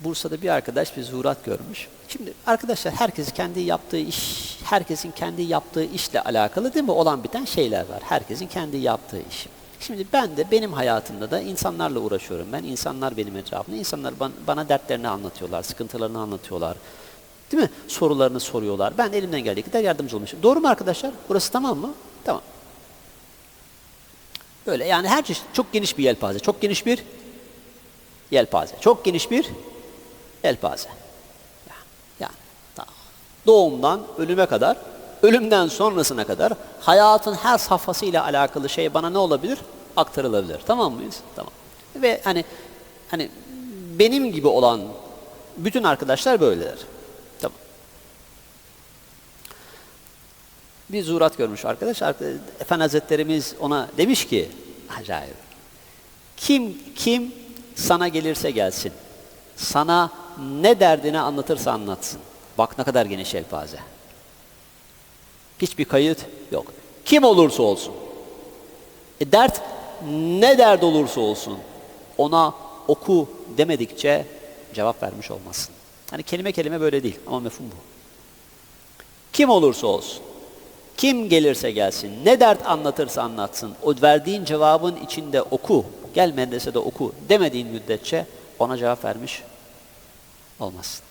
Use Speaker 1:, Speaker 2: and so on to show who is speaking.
Speaker 1: Bursa'da bir arkadaş bir zuhurat görmüş. Şimdi arkadaşlar herkes kendi yaptığı iş, herkesin kendi yaptığı işle alakalı değil mi? Olan biten şeyler var. Herkesin kendi yaptığı iş. Şimdi ben de benim hayatımda da insanlarla uğraşıyorum ben. İnsanlar benim etrafımda. İnsanlar bana, dertlerini anlatıyorlar, sıkıntılarını anlatıyorlar. Değil mi? Sorularını soruyorlar. Ben elimden geldiği kadar yardımcı olmuşum. Doğru mu arkadaşlar? Burası tamam mı? Tamam. Böyle yani her çeşit çok geniş bir yelpaze. Çok geniş bir yelpaze. Çok geniş bir yelpaze. Yani, yani doğumdan ölüme kadar, ölümden sonrasına kadar hayatın her safhasıyla alakalı şey bana ne olabilir? Aktarılabilir. Tamam mıyız? Tamam. Ve hani hani benim gibi olan bütün arkadaşlar böyleler. Tamam. Bir zuhurat görmüş arkadaş. Arka- Efendi Hazretlerimiz ona demiş ki, acayip. Kim kim sana gelirse gelsin. Sana ne derdini anlatırsa anlatsın. Bak ne kadar geniş yelpaze. Hiçbir kayıt yok. Kim olursa olsun. E dert ne dert olursa olsun ona oku demedikçe cevap vermiş olmasın. Hani kelime kelime böyle değil ama mefhum bu. Kim olursa olsun, kim gelirse gelsin, ne dert anlatırsa anlatsın, o verdiğin cevabın içinde oku, gel medresede oku demediğin müddetçe ona cevap vermiş olmazsın.